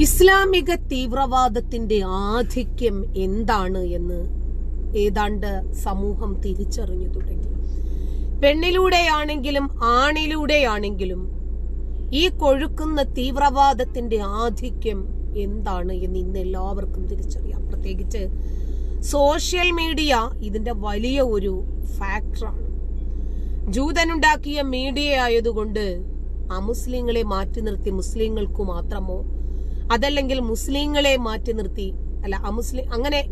ഇസ്ലാമിക തീവ്രവാദത്തിന്റെ ആധിക്യം എന്താണ് എന്ന് ഏതാണ്ട് സമൂഹം തിരിച്ചറിഞ്ഞു തുടങ്ങി. പെണ്ണിലൂടെയാണെങ്കിലും ആണിലൂടെയാണെങ്കിലും ഈ കൊഴുക്കുന്ന തീവ്രവാദത്തിന്റെ ആധിക്യം എന്താണ് എന്ന് ഇന്ന് എല്ലാവർക്കും തിരിച്ചറിയാം. പ്രത്യേകിച്ച് സോഷ്യൽ മീഡിയ ഇതിന്റെ വലിയ ഒരു ഫാക്ടറാണ്. ജൂതനുണ്ടാക്കിയ മീഡിയ ആയതുകൊണ്ട് അമുസ്ലിങ്ങളെ മാറ്റി നിർത്തി മുസ്ലിങ്ങൾക്ക് മാത്രമോ അതല്ലെങ്കിൽ മുസ്ലിങ്ങളെ മാറ്റി നിർത്തി അല്ല അമുസ്ലിം അങ്ങനെ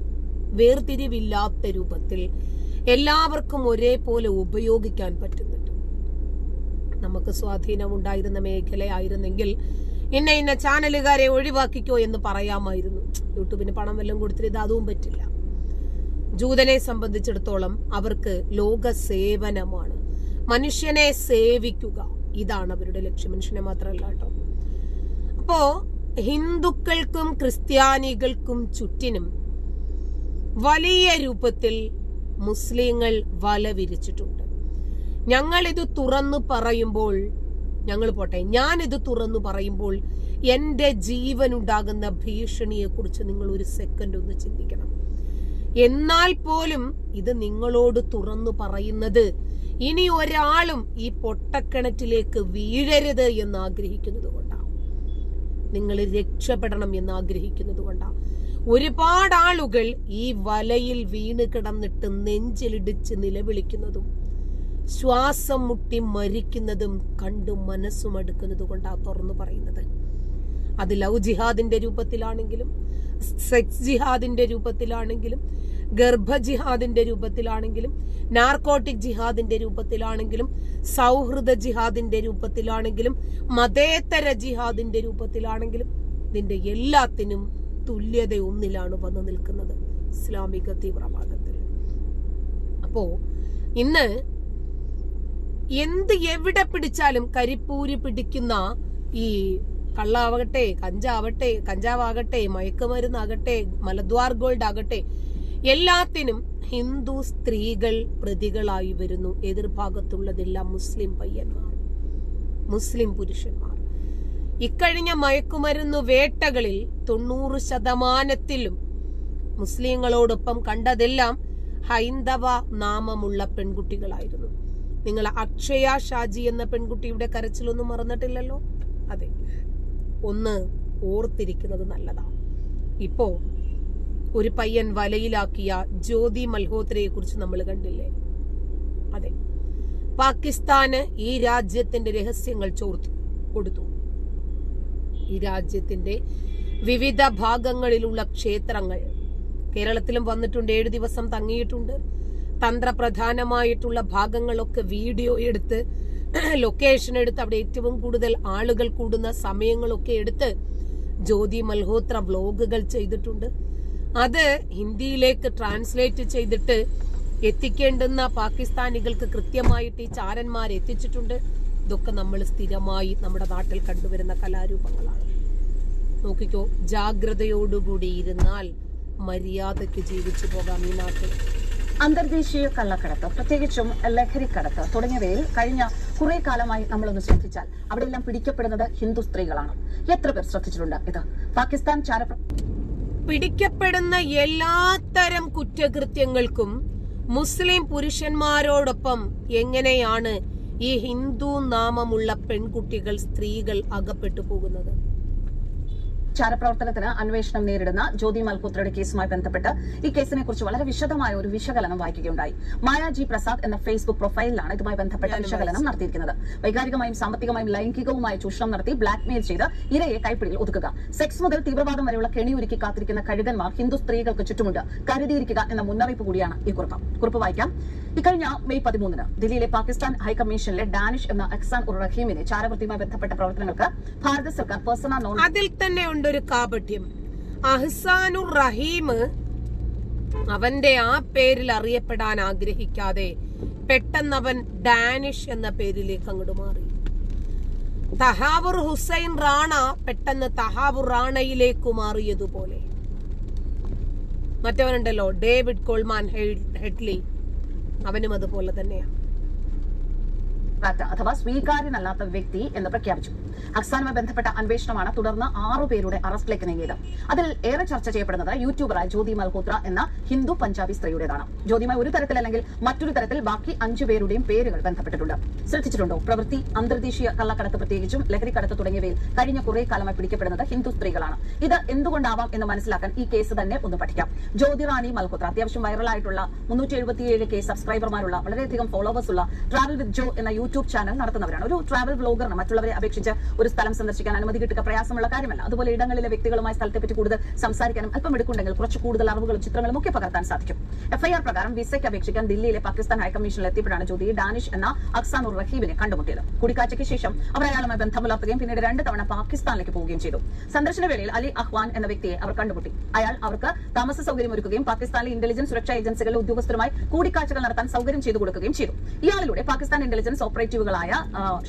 വേർതിരിവില്ലാത്ത രൂപത്തിൽ എല്ലാവർക്കും ഒരേപോലെ ഉപയോഗിക്കാൻ പറ്റുന്നുണ്ട്. നമുക്ക് സ്വാധീനം ഉണ്ടായിരുന്ന മേഖലയായിരുന്നെങ്കിൽ ഇന്ന ഇന്ന ചാനലുകാരെ ഒഴിവാക്കിക്കോ എന്ന് പറയാമായിരുന്നു. യൂട്യൂബിന് പണം വല്ലതും കൊടുത്തിട്ട് ഇത് അതും പറ്റില്ല. ജൂതനെ സംബന്ധിച്ചിടത്തോളം അവർക്ക് ലോക സേവനമാണ്. മനുഷ്യനെ സേവിക്കുക. ഇതാണ് അവരുടെ ലക്ഷ്യം. മനുഷ്യനെ മാത്രമല്ല കേട്ടോ. അപ്പോ ഹിന്ദുക്കൾക്കും ക്രിസ്ത്യാനികൾക്കും ചുറ്റിനും വലിയ രൂപത്തിൽ മുസ്ലിങ്ങൾ വല വിരിച്ചിട്ടുണ്ട്. ഞങ്ങൾ ഇത് തുറന്നു പറയുമ്പോൾ ഞങ്ങൾ പോട്ടെ ഞാൻ ഇത് തുറന്നു പറയുമ്പോൾ എന്റെ ജീവനുണ്ടാകുന്ന ഭീഷണിയെക്കുറിച്ച് നിങ്ങൾ ഒരു സെക്കൻഡ് ഒന്ന് ചിന്തിക്കണം. എന്നാൽ പോലും ഇത് നിങ്ങളോട് തുറന്നു പറയുന്നത് ഇനി ഒരാളും ഈ പൊട്ടക്കിണറ്റിലേക്ക് വീഴരുത് എന്ന് ആഗ്രഹിക്കുന്നത് കൊണ്ടാണ് നിങ്ങൾ രക്ഷപ്പെടണം എന്ന് ആഗ്രഹിക്കുന്നത് കൊണ്ടാണ് ഒരുപാട് ആളുകൾ ഈ വലയിൽ വീണ് കിടന്നിട്ട് നെഞ്ചിലിടിച്ച് നിലവിളിക്കുന്നതും ശ്വാസം മുട്ടി മരിക്കുന്നതും കണ്ടു മനസ്സും അടുക്കുന്നത് കൊണ്ടാണ് തുറന്നു പറയുന്നത്. അത് ലവ് ജിഹാദിന്റെ രൂപത്തിലാണെങ്കിലും സെക്സ് ജിഹാദിന്റെ രൂപത്തിലാണെങ്കിലും ഗർഭ ജിഹാദിന്റെ രൂപത്തിലാണെങ്കിലും നാർക്കോട്ടിക് ജിഹാദിന്റെ രൂപത്തിലാണെങ്കിലും സൗഹൃദ ജിഹാദിന്റെ രൂപത്തിലാണെങ്കിലും മതേതര ജിഹാദിന്റെ രൂപത്തിലാണെങ്കിലും ഇതിന്റെ എല്ലാത്തിനും തുല്യത ഒന്നിലാണ് വന്നു നിൽക്കുന്നത് ഇസ്ലാമിക തീവ്രവാദത്തിൽ. അപ്പോ ഇന്ന് എന്ത് എവിടെ പിടിച്ചാലും കരിപ്പൂരി പിടിക്കുന്ന ഈ കള്ളാവട്ടെ കഞ്ചാവട്ടെ കഞ്ചാവാകട്ടെ മയക്കുമരുന്നാകട്ടെ മലദ്വാർ ഗോൾഡ് ആകട്ടെ എല്ലാത്തിനും ഹിന്ദു സ്ത്രീകൾ പ്രതികളായി വരുന്നു. എതിർഭാഗത്തുള്ളതെല്ലാം മുസ്ലിം പയ്യന്മാർ മുസ്ലിം പുരുഷന്മാർ. ഇക്കഴിഞ്ഞ മയക്കുമരുന്ന് വേട്ടകളിൽ തൊണ്ണൂറ് ശതമാനത്തിലും മുസ്ലിങ്ങളോടൊപ്പം കണ്ടതെല്ലാം ഹൈന്ദവ നാമമുള്ള പെൺകുട്ടികളായിരുന്നു. നിങ്ങൾ അക്ഷയ ഷാജി എന്ന പെൺകുട്ടിയുടെ കരച്ചിലൊന്നും മറന്നിട്ടില്ലല്ലോ? അതെ. ഒന്ന് ഓർത്തിരിക്കുന്നത് നല്ലതാണ്. ഇപ്പോ ഒരു പയ്യൻ വലയിലാക്കിയ ജ്യോതി മൽഹോത്രയെ കുറിച്ച് നമ്മൾ കണ്ടില്ലേ? അതെ. പാകിസ്ഥാന് ഈ രാജ്യത്തിന്റെ രഹസ്യങ്ങൾ ചോർത്തു കൊടുത്തു. ഈ രാജ്യത്തിന്റെ വിവിധ ഭാഗങ്ങളിലുള്ള ക്ഷേത്രങ്ങൾ. കേരളത്തിലും വന്നിട്ടുണ്ട് ഏഴു ദിവസം തങ്ങിയിട്ടുണ്ട്. തന്ത്രപ്രധാനമായിട്ടുള്ള ഭാഗങ്ങളൊക്കെ വീഡിയോ എടുത്ത് ലൊക്കേഷൻ എടുത്ത് അവിടെ ഏറ്റവും കൂടുതൽ ആളുകൾ കൂടുന്ന സമയങ്ങളൊക്കെ എടുത്ത് ജ്യോതി മൽഹോത്ര വ്ലോഗുകൾ ചെയ്തിട്ടുണ്ട്. അത് ഹിന്ദിയിലേക്ക് ട്രാൻസ്ലേറ്റ് ചെയ്തിട്ട് എത്തിക്കേണ്ടുന്ന പാകിസ്ഥാനികൾക്ക് കൃത്യമായിട്ട് ഈ ചാരന്മാർ എത്തിച്ചിട്ടുണ്ട്. ഇതൊക്കെ നമ്മൾ സ്ഥിരമായി നമ്മുടെ നാട്ടിൽ കണ്ടുവരുന്ന കലാരൂപങ്ങളാണ്. നോക്കിക്കോ ജാഗ്രതയോടുകൂടി ഇരുന്നാൽ മര്യാദയ്ക്ക് ജീവിച്ചു പോകാം ഈ നാട്ടിൽ. അന്തർദേശീയ കള്ളക്കടത്ത് പ്രത്യേകിച്ചും ലഹരിക്കടത്ത് തുടങ്ങിയവയിൽ കഴിഞ്ഞ കുറെ കാലമായി നമ്മളൊന്ന് ശ്രദ്ധിച്ചാൽ അവിടെയെല്ലാം പിടിക്കപ്പെടുന്നത് ഹിന്ദു സ്ത്രീകളാണ്. എത്ര പേർ ശ്രദ്ധിച്ചിട്ടുണ്ട് ഇത്? പാകിസ്ഥാൻ ചാര പിടിക്കപ്പെടുന്ന എല്ലാത്തരം കുറ്റകൃത്യങ്ങൾക്കും മുസ്ലിം പുരുഷന്മാരോടൊപ്പം എങ്ങനെയാണ് ഈ ഹിന്ദു നാമമുള്ള പെൺകുട്ടികൾ സ്ത്രീകൾ അകപ്പെട്ടു പോകുന്നത്? ചാരപ്രവർത്തനത്തിന് അന്വേഷണം നേരിടുന്ന ജ്യോതി മൽഹോത്രയുടെ കേസുമായി ബന്ധപ്പെട്ട് ഈ കേസിനെ കുറിച്ച് വളരെ വിശദമായ ഒരു വിശകലനം വായിക്കുകയുണ്ടായി. മായാജി പ്രസാദ് എന്ന ഫേസ്ബുക്ക് പ്രൊഫൈലിലാണ് ഇതുമായി ബന്ധപ്പെട്ട വിശകലനം നടത്തിയിരിക്കുന്നത്. വൈകാരികമായും സാമ്പത്തികമായും ലൈംഗികവുമായ ചൂഷണം നടത്തി ബ്ലാക്ക് മെയിൽ ചെയ്ത് ഇരയെ കൈപ്പിടിയിൽ ഒതുക്കുക. സെക്സ് മുതൽ തീവ്രവാദം വരെയുള്ള കെണിയൊരുക്കി കാത്തിരിക്കുന്ന കഴുകന്മാർ ഹിന്ദു സ്ത്രീകൾക്ക് ചുറ്റുമുണ്ട്. കരുതിയിരിക്കുക എന്ന മുന്നറിയിപ്പ് കൂടിയാണ് ഈ കുറിപ്പ്. കുറിപ്പ് വായിക്കാം. ഇക്കഴിഞ്ഞ മെയ് പതിമൂന്നിന് ദില്ലിയിലെ പാകിസ്ഥാൻ ഹൈക്കമ്മീഷനിലെ ഡാനിഷ് എന്ന അക്സാൻ ഉർ റഹീമിനെ ചാരവൃത്തിയുമായി ബന്ധപ്പെട്ട പ്രവർത്തനങ്ങൾക്ക് ഭാരത സർക്കാർ പേഴ്സണൽ നോൺ അതിൽ തന്നെ ഉണ്ട്. ഒരു കാപട്യം. അഹ്സാനുർ റഹീം അവന്റെ ആ പേരിൽ അറിയപ്പെടാൻ ആഗ്രഹിക്കാതെ പെട്ടെന്ന് അവൻ ഡാനിഷ് എന്ന പേരിലേക്ക് അങ്ങോട്ട് മാറി. തഹാവുർ ഹുസൈൻ റാണ പെട്ടെന്ന് തഹാവുർ റാണയിലേക്ക് മാറിയതുപോലെ. മറ്റവനുണ്ടല്ലോ ഡേവിഡ് കോൾമാൻ ഹെഡ്ലി. അവനും അതുപോലെ തന്നെയാണ് റാറ്റ അഥവാ സ്വീകാര്യനല്ലാത്ത വ്യക്തി എന്ന് പ്രഖ്യാപിച്ചു. അക്സാനുമായി ബന്ധപ്പെട്ട അന്വേഷണമാണ് തുടർന്ന് ആറുപേരുടെ അറസ്റ്റിലേക്ക് നീങ്ങിയത്. അതിൽ ഏറെ ചർച്ച ചെയ്യപ്പെടുന്നത് യൂട്യൂബറായ ജ്യോതി മൽഹോത്ര എന്ന ഹിന്ദു പഞ്ചാബി സ്ത്രീയുടേതാണ്. ജ്യോതിമായി ഒരു തരത്തിൽ അല്ലെങ്കിൽ മറ്റൊരു തരത്തിൽ ബാക്കി അഞ്ചു പേരുടെയും പേരുകൾ ബന്ധപ്പെട്ടിട്ടുണ്ട്. ശ്രദ്ധിച്ചിട്ടുണ്ടോ? പ്രവൃത്തി അന്തർദേശീയ കള്ളക്കടത്ത് പ്രത്യേകിച്ചും ലഹരിക്കടത്ത് തുടങ്ങിയവയിൽ കഴിഞ്ഞ കുറെ കാലമായി പിടിക്കപ്പെടുന്നത് ഹിന്ദു സ്ത്രീകളാണ്. ഇത് എന്തുകൊണ്ടാവാം എന്ന് മനസ്സിലാക്കാൻ ഈ കേസ് തന്നെ ഒന്ന് പഠിക്കാം. ജ്യോതി റാണി മൽഹോത്ര അത്യാവശ്യം വൈറലായിട്ടുള്ള മുന്നൂറ്റി എഴുപത്തിയേഴ് കെ സബ്സ്ക്രൈബർമാരുള്ള വളരെയധികം ഫോളോവേഴ്സ് ഉള്ള ട്രാവൽ വിത്ത് ജോ എന്ന യൂട്യൂബ് ചാനൽ നടത്തുന്നവരാണ്. ഒരു ട്രാവൽ ബ്ലോഗറിന് മറ്റുള്ളവരെ അപേക്ഷിച്ച് ഒരു സ്ഥലം സന്ദർശിക്കാൻ അനുമതി കിട്ടുക പ്രയാസമുള്ള കാര്യമല്ല. അതുപോലെ ഇടങ്ങളിലെ വ്യക്തികളുമായി സ്ഥലത്തെപ്പറ്റി കൂടുതൽ സംസാരിക്കാനും അല്പം എടുക്കുണ്ടെങ്കിൽ കുറച്ച് കൂടുതൽ അറിവുകളും ചിത്രങ്ങളും ഒക്കെ പകർത്താൻ സാധിക്കും. എഫ്ഐആർ പ്രകാരം വിസയ്ക്ക് അപേക്ഷിക്കാൻ ദില്ലിയിലെ പാകിസ്ഥാൻ ഹൈക്കമ്മീഷനിൽ എത്തിയപ്പോഴാണ് ജ്യോതി ഡാനിഷ് എന്ന അക്സാനുർ റഹീബിനെ കണ്ടുമുട്ടിയത്. കൂടിക്കാഴ്ചയ്ക്ക് ശേഷം അവർ അയാളുമായി ബന്ധം പുലർത്തുകയും പിന്നീട് രണ്ട് തവണ പാകിസ്ഥാനിലേക്ക് പോവുകയും ചെയ്തു. സന്ദർശന വേളയിൽ അലി അഹ്വാൻ എന്ന വ്യക്തിയെ അവർ കണ്ടുമുട്ടി. അയാൾ അവർക്ക് താമസ സൗകര്യം ഒരുക്കുകയും പാകിസ്ഥാനിലെ ഇന്റലിജൻസ് സുരക്ഷാ ഏജൻസികളിലെ ഉദ്യോഗസ്ഥരുമായി കൂടിക്കാഴ്ചകൾ നടത്താൻ സൗകര്യം ചെയ്തു കൊടുക്കുകയും ചെയ്തു. ഇയാളിലൂടെ പാകിസ്ഥാൻ ഇന്റലിജൻസ് ഓപ്പറേറ്റീവുകളായ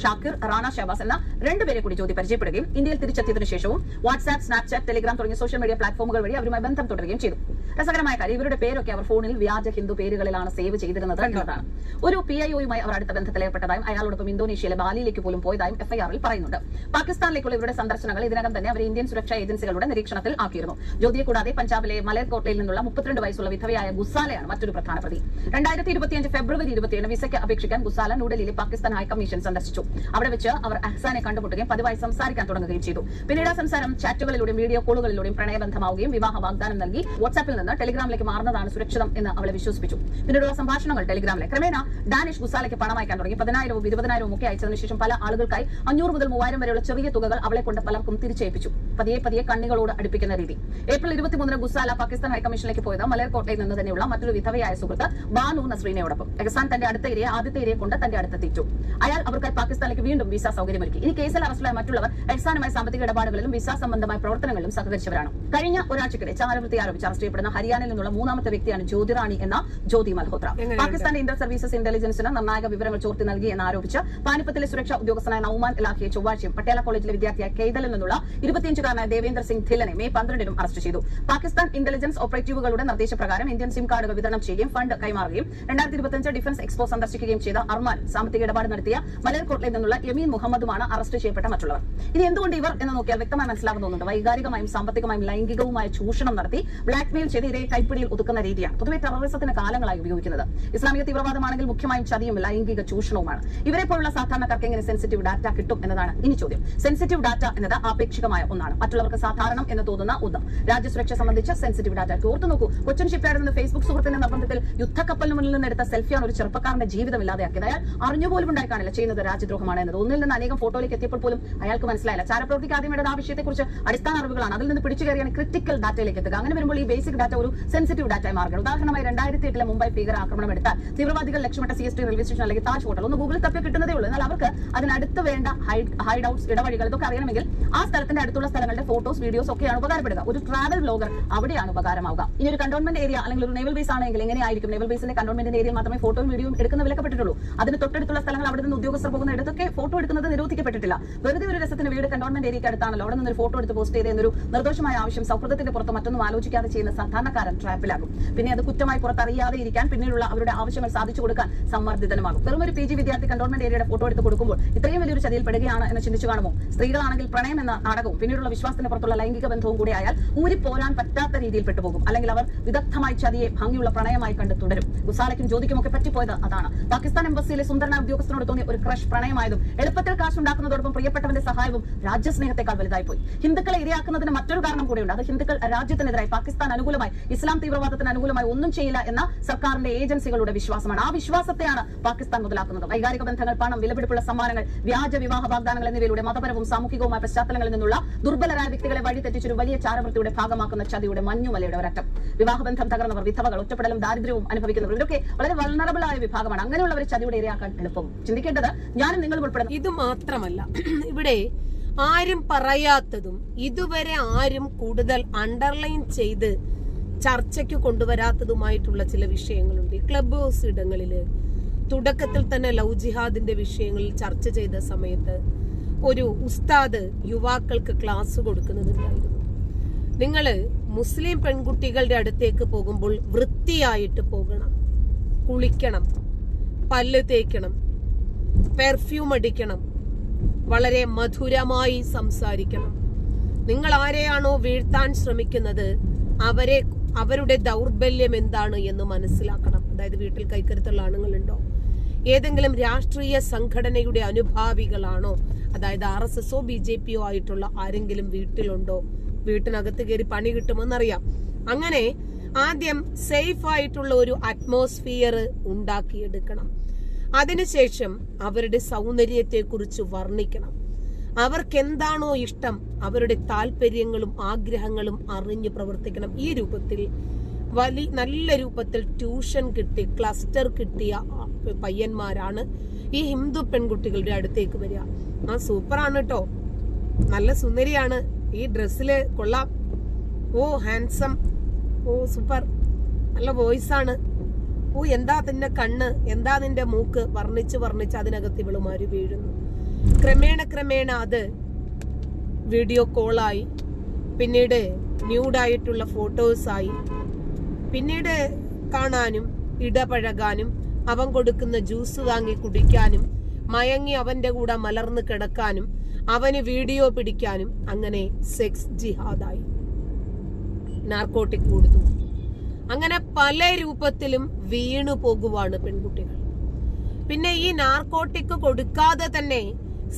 ഷാക്കിർ റാണ ഷഹബാസ് എന്ന രണ്ടുപേരെ കൂടി ജ്യോതി പരിചയപ്പെടുകയും ഇന്ത്യയിൽ തിരിച്ചെത്തിയതിനു ശേഷവും വാട്സ്ആപ്പ് സ്നാപ്ചാറ്റ് ടെലിഗ്രാം തുടങ്ങിയ സോഷ്യൽ മീഡിയ പ്ലാറ്റ്ഫോമുകൾ വഴി അവരുമായി ബന്ധം തുടരുകയും ചെയ്തു. രസകരമായ കാര്യം ഇവരുടെ പേരൊക്കെ അവർ ഫോണിൽ വ്യാജ ഹിന്ദു പേരുകളിലാണ് സേവ് ചെയ്തിരുന്നത് എന്നതാണ്. ഒരു പി ഐ ഒയുമായി അവർ അടുത്ത ബന്ധത്തിലേർപ്പെട്ടതായും അയാളോടൊപ്പം ഇന്തോനേഷ്യയിലെ ബാലിയിലേക്ക് പോലും പോയതായും എഫ്ഐആറിൽ പറയുന്നുണ്ട്. പാകിസ്ഥാനിലേക്കുള്ള ഇവരുടെ സന്ദർശനങ്ങൾ ഇതിനകം തന്നെ അവർ ഇന്ത്യൻ സുരക്ഷാ ഏജൻസികളുടെ നിരീക്ഷണത്തിൽ ആക്കിയിരുന്നു. ജ്യോതിയെ കൂടാതെ പഞ്ചാബിലെ മലേർകോട്ടയിൽ നിന്നുള്ള മുപ്പത്തിരണ്ട് വയസ്സുള്ള വിധവയായ ഗുസാലയാണ് മറ്റൊരു പ്രധാന പ്രതി. രണ്ടായിരത്തി ഇരുപത്തിയഞ്ച് ഫെബ്രുവരി ഇരുപത്തിയേഴ് വിസയ്ക്ക് അപേക്ഷിക്കാൻ ഗുസാല ന്യൂഡൽഹിയിലെ പാകിസ്ഥാൻ ഹൈക്കമ്മീഷൻ സന്ദർശിച്ചു. അവിടെ വെച്ച് അവർ അഹ്സാനെ കണ്ടുമുട്ടുകയും പതിവായി സംസാരിക്കാൻ തുടങ്ങുകയും ചെയ്തു. പിന്നീട് സംസാരം ചാറ്റുകളിലൂടെയും വീഡിയോ കോളുകളിലൂടെയും പ്രണയബന്ധമാവുകയും വിവാഹ വാഗ്ദാനം നൽകി. വാട്സാപ്പിൽ നിന്ന് ടെലിഗ്രാമിലേക്ക് മാറുന്നതാണ് സുരക്ഷിതം എന്ന് അവളെ വിശ്വസിപ്പിച്ചു. പിന്നീടുള്ള സംഭാഷണങ്ങൾ ടെലിഗ്രാമിലെ. ക്രമേണ ഡാനിഷ് ഗുസാലയ്ക്ക് പണം അയക്കാൻ തുടങ്ങി. പതിനായിരവും ഇരുപതിനായിരവും ഒക്കെ അയച്ചതിന് ശേഷം പല ആളുകൾക്കായി അഞ്ഞൂറ് മുതൽ മൂവായിരം വരെയുള്ള ചെറിയ തുകകൾ അവളെ കൊണ്ട് പലർക്കും തിരിച്ചേൽപ്പിച്ചു പതിയെ പതിയെ കണ്ണികളോട് അടുപ്പിക്കുന്ന രീതി. ഏപ്രിൽ ഇരുപത്തിമൂന്നിന് ഗുസാല പാകിസ്ഥാൻ ഹൈക്കമ്മീഷനിലേക്ക് പോയത് മലർകോട്ടയിൽ നിന്ന് തന്നെയുള്ള മറ്റൊരു വിധവയായ സുഹൃത്ത് ബാനു നസ്രീനയോടൊപ്പം. എഹസാൻ തന്റെ അടുത്ത ഏരിയ ആദ്യത്തെ ഏരിയ കൊണ്ട് തന്റെ അടുത്തെത്തിച്ചു. അയാൾ അവർക്ക് പാകിസ്ഥാനിലേക്ക് വീണ്ടും വിസ സൗകര്യമൊരുക്കി. ഇനി കേസിൽ അറസ്റ്റിലായ മറ്റുള്ളവർ അടിസ്ഥാനമായ സാമ്പത്തിക ഇടപാടുകളിലും വിസ സംബന്ധമായ പ്രവർത്തനങ്ങളിലും സഹകരിച്ചവരാണ്. കഴിഞ്ഞ ഒരാഴ്ചക്കിടെ ചാരവൃത്തി ആരോപിച്ച് അറസ്റ്റ് ചെയ്യപ്പെടുന്ന ഹരിയാനയിൽ നിന്നുള്ള മൂന്നാമത്തെ വ്യക്തിയാണ് ജ്യോതിറാണി എന്ന ജ്യോതി മൽഹോത്ര. പാകിസ്ഥാൻ പാകിസ്ഥാന്റെ ഇന്റർ സർവീസസ് ഇന്റലിജൻസിന് നിർണായക വിവരങ്ങൾ ചോർത്തി നൽകി എന്ന് ആരോപിച്ച് പാനിപ്പത്തിലെ സുരക്ഷാ ഉദ്യോഗസ്ഥനായ നൌമാൻ ഇലാഖിയെ ചൊവ്വാഴ്ചയും പട്ടേല കോളേജിലെ വിദ്യാർത്ഥിയായ കെയ്തലിൽ നിന്നുള്ള ഇരുപത്തിയഞ്ചുകാരനായ ദേവേന്ദ്ര സിംഗ് ധില്ലനെ മെയ് പന്ത്രണ്ടിനും അറസ്റ്റ് ചെയ്തു. പാകിസ്ഥാൻ ഇന്റലിജൻസ് ഓപ്പറേറ്റീവുകളുടെ നിർദ്ദേശപ്രകാരം ഇന്ത്യൻ സിം കാർഡുകൾ വിതരണം ചെയ്യുകയും ഫണ്ട് കൈമാറുകയും രണ്ടായിരത്തി ഇരുപത്തിയഞ്ച് ഡിഫൻസ് എക്സ്പോ സന്ദർശിക്കുകയും ചെയ്ത അർമാൻ സാമ്പത്തിക ഇടപാട് നടത്തിയ മലർകോട്ടിൽ നിന്നുള്ള യമീൻ മുഹമ്മദുമാണ് അറസ്റ്റ് ചെയ്യപ്പെട്ട മറ്റുള്ളവർ. ഇനി എന്തുകൊണ്ട് ഇവർ എന്ന് നോക്കിയാൽ വ്യക്തമായി മനസ്സിലാക്കാൻ ഒന്നുണ്ട് വൈകാരികമായും സാമ്പത്തികമായും ലൈംഗികവുമായ ചൂഷണം നടത്തി ബ്ലാക്ക്മെയിൽ ചെയ്ത് ഇരയെ കൈപ്പിടിയിൽ ഒതുക്കുന്ന രീതിയാണ്. പൊതുവെ ടെററിസത്തിന് കാലങ്ങളായി ഉപയോഗിക്കുന്നത്. ഇസ്ലാമിക തീവ്രവാദമാണെങ്കിൽ മുഖ്യമായും ചതിയും ലൈംഗിക ചൂഷണവുമാണ്. ഇവരെ പോലുള്ള സാധാരണക്കാർക്ക് എങ്ങനെ സെൻസിറ്റീവ് ഡാറ്റ കിട്ടും എന്നതാണ് ഇനി ചോദ്യം. സെൻസിറ്റീവ് ഡാറ്റ എന്നത് ആപേക്ഷികമായ ഒന്നാണ്. മറ്റുള്ളവർക്ക് സാധാരണം എന്ന് തോന്നുന്ന ഒന്ന്. രാജ്യസുരക്ഷ സംബന്ധിച്ച സെൻസിറ്റീവ് ഡാറ്റ ഓർത്തു നോക്കൂ കൊച്ചിൻ ഷിപ്പ്യാർഡിൽ ഫേസ്ബുക്ക് സുഹൃത്തിന്റെ നിർബന്ധത്തിൽ യുദ്ധക്കപ്പലിന് മുന്നിൽ നിന്ന് എടുത്ത സെൽഫിയാണ് ഒരു ചെറുപ്പക്കാരന്റെ ജീവിതം ഇല്ലാതെയാക്കിയത്. അയാൾ അറിഞ്ഞുപോലും ഉണ്ടായി കാണില്ല ചെയ്യുന്നത് രാജ്യദ്രോഹമാണ് എന്നത്. ഒന്നിൽ നിന്ന് അനേകം ഫോട്ടോയിലേക്ക് എത്തിയപ്പോൾ പോലും അയാൾക്ക് മനസ്സിലായില്ല. ചാരപ്രവർത്തിക്ക് ആദ്യം വേണ്ടത് ആ വിഷയത്തെക്കുറിച്ച് അടിസ്ഥാന അറിവുകളാണ്. അതിൽ നിന്ന് പിടിച്ചു കയറിയാണ് ക്രിട്ടിക്കൽ ഡാറ്റയിലേക്ക് എത്തുക. അങ്ങനെ വരുമ്പോൾ ഈ ബേസിക് ഡാറ്റ ഒരു സെൻസിറ്റീവ് ഡാറ്റയായി മാറുകയാണ്. ഉദാഹരണമായി രണ്ടായിരത്തി എട്ടിലെ മുംബൈ ഭീകര ആക്രമണം എടുത്താൽ തീവ്രവാദികൾ ലക്ഷ്യമിട്ട C S T railway station അല്ലെങ്കിൽ താജ് ഹോട്ടൽ ഒന്ന് ഗൂഗിൾ തപ്പി കിട്ടുന്നതേ ഉള്ളൂ. എന്നാൽ അവർക്ക് അതിനടുത്ത് വേണ്ട ഹൈഡ് ഔട്ട്സ് ഇടവഴികൾ ഇതൊക്കെ അറിയണമെങ്കിൽ ആ സ്ഥലത്തിന്റെ അടുത്തുള്ള സ്ഥലങ്ങളുടെ ഫോട്ടോസ് വീഡിയോസ് ഒക്കെയാണ് ഉപകാരപ്പെടുക. ഒരു ട്രാവൽ ബ്ലോഗർ അവിടെയാണ് ഉപകാരമാവുക. ഇനി ഒരു കണ്ടോൺമെന്റ് ഏരിയ അല്ലെങ്കിൽ ഒരു നേവൽ ബേസ് ആണെങ്കിൽ എങ്ങനെയായിരിക്കും? നേവൽ ബേസിന്റെ കണ്ടോൺമെന്റ് ഏരിയ മാത്രമേ ഫോട്ടോയും വീഡിയോയും എടുക്കുന്ന വിലക്കപ്പെട്ടിട്ടുള്ളൂ. അതിന് തൊട്ടടുത്തുള്ള സ്ഥലങ്ങൾ അവിടെ നിന്ന് ഉദ്യോഗസ്ഥർ പോകുന്ന ഇടത്തൊക്കെ ഫോട്ടോ എടുക്കുന്നത് നിരോധിക്കപ്പെട്ടിട്ടില്ല. വെറുതെ ഒരു രസത്തിന് വീട് കണ്ടോൺമെന്റ് ഏരിയക്ക് അടുത്താണല്ലോ അവിടെ നിന്ന് ഒരു ഫോട്ടോ എടുത്ത് പോസ്റ്റ് ചെയ്ത് എന്നൊരു നിർദ്ദോഷമായ ആവശ്യം സൗഹൃദത്തിന്റെ പുറത്ത് മറ്റൊന്നും ആലോചിക്കാതെ ചെയ്യുന്ന സാധാരണക്കാരൻ ട്രാപ്പിലാകും പിന്നെ അത് കുറ്റമായി പുറത്തറിയാതെ ഇരിക്കാൻ പിന്നീടുള്ള അവരുടെ ആവശ്യങ്ങൾ സാധിച്ചു കൊടുക്കാൻ സമ്മർദ്ദിതനുമാകും. വെറും ഒരു പി ജി വിദ്യാർത്ഥി കണ്ടോൺമെന്റ് ഏരിയയുടെ ഫോട്ടോ എടുത്ത് കൊടുക്കുമ്പോൾ ഇത്രയും വലിയൊരു ചതിയിൽ പെടുകയാണ് എന്ന് ചിന്തിച്ചു കാണുമോ? സ്ത്രീകളാണെങ്കിൽ പ്രണയം എന്ന നാടകവും പിന്നീടുള്ള വിശ്വാസത്തിന് പുറത്തുള്ള ലൈംഗിക ബന്ധവും കൂടി ആയാൽ ഊരി പോരാൻ പറ്റാത്ത രീതിയിൽ പെട്ടുപോകും. അല്ലെങ്കിൽ അവർ വിദഗ്ധമായി ചതിയെ ഭംഗിയുള്ള പ്രണയമായി കണ്ട് തുടരും. ഗുസാലയ്ക്കും ജ്യോതിക്കും ഒക്കെ പറ്റിപ്പോയത് അതാണ്. പാകിസ്ഥാൻ എംബസിയിലെ സുന്ദരനായ ഉദ്യോഗസ്ഥനോട് തോന്നിയ ഒരു ക്രഷ് പ്രണയമായതും എളുപ്പത്തിൽ കാശുണ്ടാക്കുന്നതോടൊപ്പം പ്രിയപ്പെട്ടവന്റെ സഹായവും രാജ്യസ്നേഹത്തെക്കാൾ വലുതായി പോയി ഹിന്ദുക്കളെ ഇരയാക്കുന്നതിന് മറ്റൊരു കാരണം കൂടിയുണ്ട്. അത് ഹിന്ദുക്കൾ രാജ്യത്തിനെതിരായി പാകിസ്ഥാൻ അനുകൂലമായി ഇസ്ലാം തീവ്രവാദത്തിന് അനുകൂലമായി ഒന്നും ചെയ്യില്ല എന്ന സർക്കാരിന്റെ ഏജൻസികളുടെ വിശ്വാസമാണ്. ആ വിശ്വാസത്തെയാണ് പാകിസ്ഥാൻ മുതലാക്കുന്നത്. വൈകാരിക ബന്ധങ്ങൾ പണം വിലപിടിപ്പുള്ള സമ്മാനങ്ങൾ വ്യാജ വിവാഹ വാഗ്ദാനങ്ങൾ എന്നിവയിലൂടെ മതപരവും സാമൂഹികവുമായ പശ്ചാത്തലങ്ങളിൽ നിന്നുള്ള ദുർബലരായ വ്യക്തികളെ വഴിതെറ്റിച്ചൊരു വലിയ ചാരവൃത്തിയുടെ ഭാഗമാക്കുന്ന ചതിയുടെ മഞ്ഞുമലയുടെ ഒരറ്റം. വിവാഹബന്ധം തകർന്നവർ വിധവകൾ ഒറ്റപ്പെടലും ദാരിദ്ര്യവും അനുഭവിക്കുന്നവർ ഇതൊക്കെ വളരെ വൾണറബിളായ വിഭാഗമാണ്. അങ്ങനെയുള്ളവർ ചതിയുടെ ഇരയാക്കാൻ എളുപ്പം ചിന്തിക്കേണ്ടത് ഞാനും നിങ്ങളും ഉൾപ്പെടുന്നു ഇത് മാത്രമല്ല ഇവിടെ ആരും പറയാത്തതും ഇതുവരെ ആരും കൂടുതൽ അണ്ടർലൈൻ ചെയ്ത് ചർച്ചയ്ക്ക് കൊണ്ടുവരാത്തതുമായിട്ടുള്ള ചില വിഷയങ്ങളുണ്ട്. ക്ലബ് ഹൗസ് ഇടങ്ങളിൽ തുടക്കത്തിൽ തന്നെ ലവ് ജിഹാദിന്റെ വിഷയങ്ങളിൽ ചർച്ച ചെയ്ത സമയത്ത് ഒരു ഉസ്താദ് യുവാക്കൾക്ക് ക്ലാസ് കൊടുക്കുന്നതുണ്ടായിരുന്നു. നിങ്ങൾ മുസ്ലിം പെൺകുട്ടികളുടെ അടുത്തേക്ക് പോകുമ്പോൾ വൃത്തിയായിട്ട് പോകണം കുളിക്കണം പല്ല് തേക്കണം പെർഫ്യൂം അടിക്കണം. വളരെ മധുരമായി സംസാരിക്കണം. നിങ്ങൾ ആരെയാണോ വീഴ്ത്താൻ ശ്രമിക്കുന്നത് അവരെ അവരുടെ ദൗർബല്യം എന്താണ് എന്ന് മനസ്സിലാക്കണം. അതായത് വീട്ടിൽ കൈക്കരുത്തുള്ള ആണുങ്ങളുണ്ടോ? ഏതെങ്കിലും രാഷ്ട്രീയ സംഘടനയുടെ അനുഭാവികളാണോ? അതായത് ആർ എസ് എസോ ബി ജെ പിയോ ആയിട്ടുള്ള ആരെങ്കിലും വീട്ടിലുണ്ടോ? വീട്ടിനകത്ത് കയറി പണി കിട്ടുമെന്നറിയാം. അങ്ങനെ ആദ്യം സേഫ് ആയിട്ടുള്ള ഒരു അറ്റ്മോസ്ഫിയർ ഉണ്ടാക്കിയെടുക്കണം. അതിനുശേഷം അവരുടെ സൗന്ദര്യത്തെക്കുറിച്ച് വർണിക്കണം. അവർക്ക് എന്താണോ ഇഷ്ടം അവരുടെ താല്പര്യങ്ങളും ആഗ്രഹങ്ങളും അറിഞ്ഞു പ്രവർത്തിക്കണം. ഈ രൂപത്തിൽ വലി നല്ല രൂപത്തിൽ ട്യൂഷൻ കിട്ടി ക്ലസ്റ്റർ കിട്ടിയ പയ്യന്മാരാണ് ഈ ഹിന്ദു പെൺകുട്ടികളുടെ അടുത്തേക്ക് വരിക. ആ സൂപ്പറാണ് കേട്ടോ നല്ല സുന്ദരിയാണ്. ഈ ഡ്രസ്സിൽ കൊള്ളാം. Oh handsome. Oh super. നല്ല വോയിസ് ഓ എന്താ നിന്റെ കണ്ണ്? എന്താ നിന്റെ മൂക്ക്? വർണിച്ച് വർണിച്ച് അതിനകത്ത് ഇവളുമാര് വീഴുന്നു. ക്രമേണ ക്രമേണ അത് വീഡിയോ കോളായി. പിന്നീട് ന്യൂഡായിട്ടുള്ള ഫോട്ടോസായി. പിന്നീട് കാണാനും ഇടപഴകാനും അവൻ കൊടുക്കുന്ന ജ്യൂസ് വാങ്ങി കുടിക്കാനും മയങ്ങി അവന്റെ കൂടെ മലർന്ന് കിടക്കാനും അവന് വീഡിയോ പിടിക്കാനും അങ്ങനെ സെക്സ് ജിഹാദായി. നാർക്കോട്ടിക് കൊടുത്തു. അങ്ങനെ പല രൂപത്തിലും വീണു പോകുവാണ് പെൺകുട്ടികൾ. പിന്നെ ഈ നാർക്കോട്ടിക് കൊടുക്കാതെ തന്നെ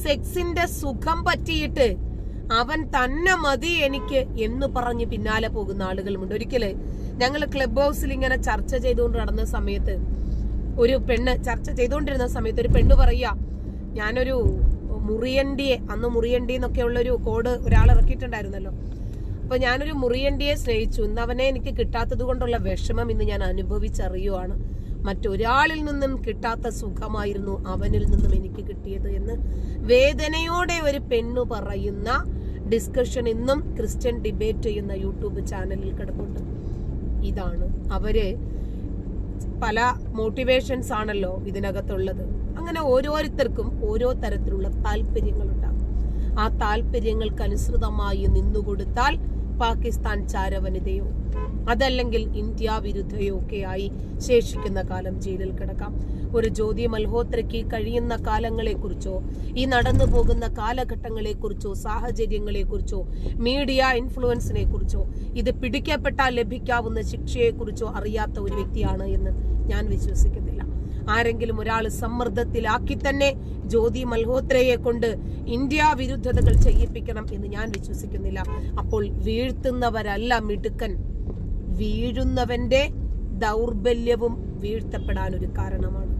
സെക്സിന്റെ സുഖം പറ്റിയിട്ട് അവൻ തന്നെ മതി എനിക്ക് എന്ന് പറഞ്ഞ് പിന്നാലെ പോകുന്ന ആളുകളുമുണ്ട്. ഒരിക്കൽ ഞങ്ങൾ ക്ലബ് ഹൗസിൽ ഇങ്ങനെ ചർച്ച ചെയ്തുകൊണ്ട് നടന്ന സമയത്ത് ഒരു പെണ്ണ് ചർച്ച ചെയ്തുകൊണ്ടിരുന്ന സമയത്ത് ഒരു പെണ്ണ് പറയാ ഞാനൊരു മുറിയണ്ടിയെ അന്ന് മുറിയണ്ടി എന്നൊക്കെയുള്ള ഒരു കോഡ് ഒരാൾ ഇറക്കിയിട്ടുണ്ടായിരുന്നല്ലോ അപ്പൊ ഞാനൊരു മുറിയണ്ടിയെ സ്നേഹിച്ചു. ഇന്ന് അവനെ എനിക്ക് കിട്ടാത്തത് കൊണ്ടുള്ള വിഷമം ഇന്ന് ഞാൻ അനുഭവിച്ചറിയുവാണ്. മറ്റൊരാളിൽ നിന്നും കിട്ടാത്ത സുഖമായിരുന്നു അവനിൽ നിന്നും എനിക്ക് കിട്ടിയത് എന്ന് വേദനയോടെ ഒരു പെണ്ണു പറയുന്ന ഡിസ്കഷൻ ഇന്നും ക്രിസ്ത്യൻ ഡിബേറ്റ് ചെയ്യുന്ന യൂട്യൂബ് ചാനലിൽ കിടപ്പുണ്ട്. ഇതാണ് അവർ പല മോട്ടിവേഷൻസ് ആണല്ലോ ഇതിനകത്തുള്ളത്. അങ്ങനെ ഓരോരുത്തർക്കും ഓരോ തരത്തിലുള്ള താല്പര്യങ്ങളുണ്ടാകും. ആ താല്പര്യങ്ങൾക്ക് അനുസൃതമായി നിന്നുകൊടുത്താൽ പാകിസ്ഥാൻ ചാരവനിതയോ? അതല്ലെങ്കിൽ ഇന്ത്യ വിരുദ്ധയോ ഒക്കെ ആയി ശേഷിക്കുന്ന കാലം ജയിലിൽ കിടക്കാം. ഒരു ജ്യോതി മൽഹോത്രയ്ക്ക് കഴിയുന്ന കാലങ്ങളെ കുറിച്ചോ ഈ നടന്നു പോകുന്ന കാലഘട്ടങ്ങളെ കുറിച്ചോ സാഹചര്യങ്ങളെ കുറിച്ചോ മീഡിയ ഇൻഫ്ലുവൻസിനെ കുറിച്ചോ ഇത് പിടിക്കപ്പെട്ടാൽ ലഭിക്കാവുന്ന ശിക്ഷയെ കുറിച്ചോ അറിയാത്ത ഒരു വ്യക്തിയാണ് എന്ന് ഞാൻ വിശ്വസിക്കുന്നില്ല ആരെങ്കിലും ഒരാൾ സമ്മർദ്ദത്തിലാക്കി തന്നെ ജ്യോതി മൽഹോത്രയെ കൊണ്ട് ഇന്ത്യ വിരുദ്ധതകൾ ചെയ്യിപ്പിക്കണം എന്ന് ഞാൻ വിശ്വസിക്കുന്നില്ല. അപ്പോൾ വീഴ്ത്തുന്നവരല്ല മിടുക്കൻ. വീഴുന്നവന്റെ ദൗർബല്യവും വീഴ്ത്തപ്പെടാൻ ഒരു കാരണമാണ്